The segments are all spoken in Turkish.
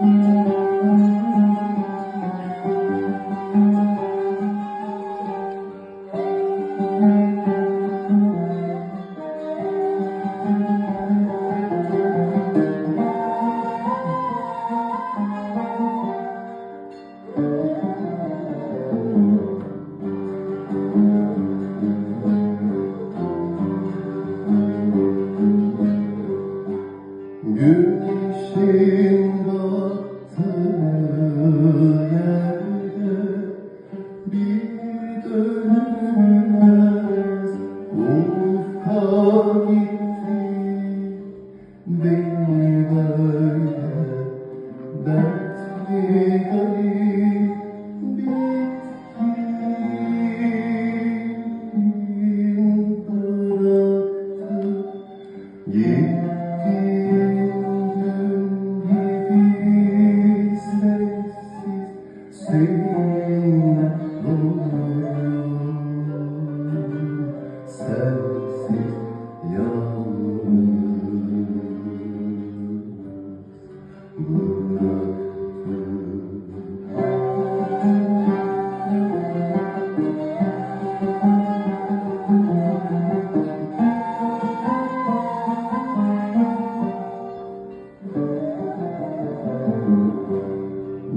Mm-hmm. They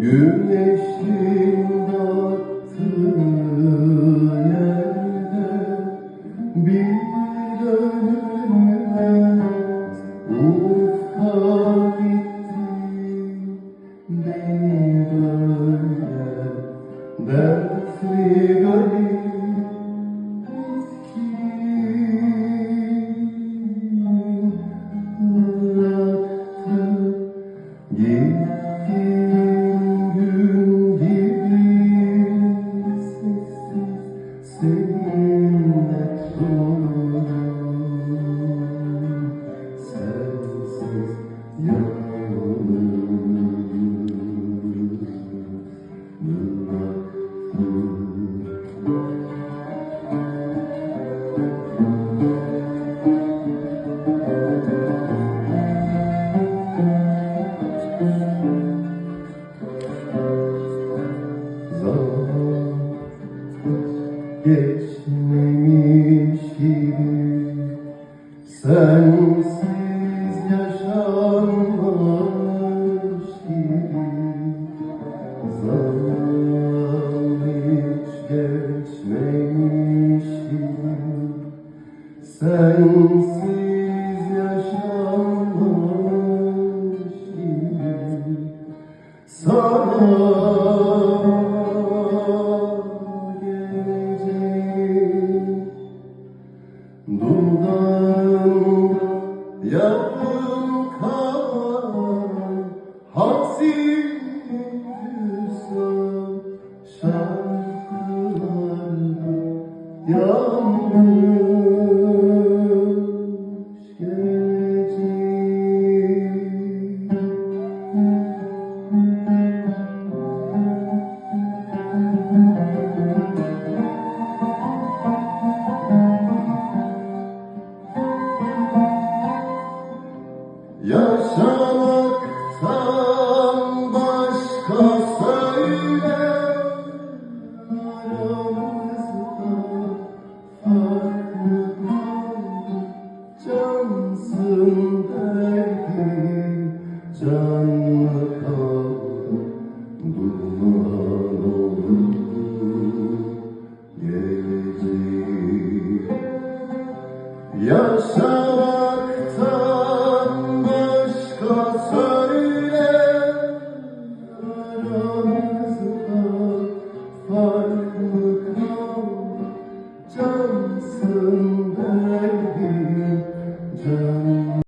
Güneşin you. Yeah. Geçmemiş gibi sen sensiz yaşanmış gibi geleceğim Dudağımda yakın kalan hadsiz güzel şarkılarda Shabbat.